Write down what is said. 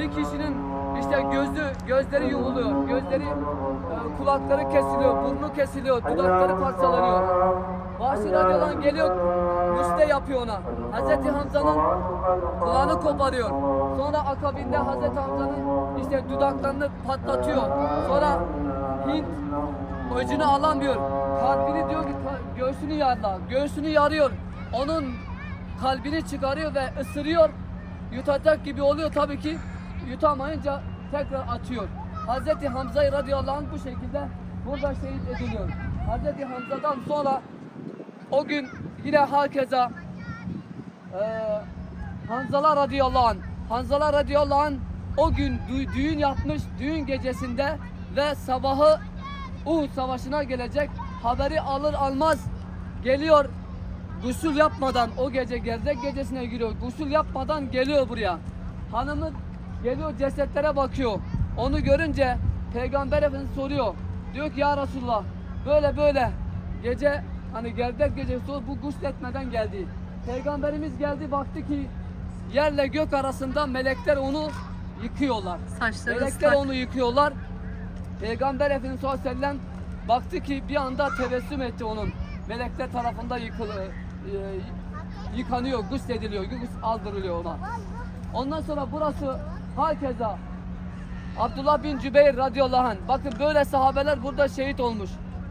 bir kişinin işte gözü gözleri yumuluyor, gözleri e, kulakları kesiliyor, burnu kesiliyor, dudakları parçalanıyor. Vahşi radyolan geliyor, müste yapıyor ona. Hazreti Hamza'nın kulağını koparıyor. Sonra akabinde Hazreti Hamza'nın işte dudaklarını patlatıyor. Sonra Hint öcünü alamıyor. Kalbini diyor ki "Ka- göğsünü yarla. Göğsünü yarıyor. Onun kalbini çıkarıyor ve ısırıyor. Yutacak gibi oluyor tabii ki. Yutamayınca tekrar atıyor. Hazreti Hamza radıyallahu anh bu şekilde burada şehit ediliyor. Hazreti Hamza'dan sonra o gün yine herkese eee Hanzala radıyallahu anh. Hanzala radıyallahu anh o gün dü- düğün yapmış düğün gecesinde ve sabahı Uhud savaşına gelecek haberi alır almaz geliyor gusül yapmadan o gece gerdek gecesine giriyor gusül yapmadan geliyor buraya hanımı geliyor cesetlere bakıyor onu görünce peygamber efendimiz soruyor diyor ki ya Resulullah böyle böyle gece hani gerdek gecesi bu gusletmeden geldi peygamberimiz geldi baktı ki yerle gök arasında melekler onu yıkıyorlar Saçları melekler ıslak. onu yıkıyorlar Peygamber Efendimiz sallallahu aleyhi ve sellem baktı ki bir anda tebessüm etti onun. Melekler tarafında yıkılı, e, yıkanıyor, guslediliyor, gus aldırılıyor ona. Ondan sonra burası herkese Abdullah bin Cübeyr radıyallahu anh. Bakın böyle sahabeler burada şehit olmuş.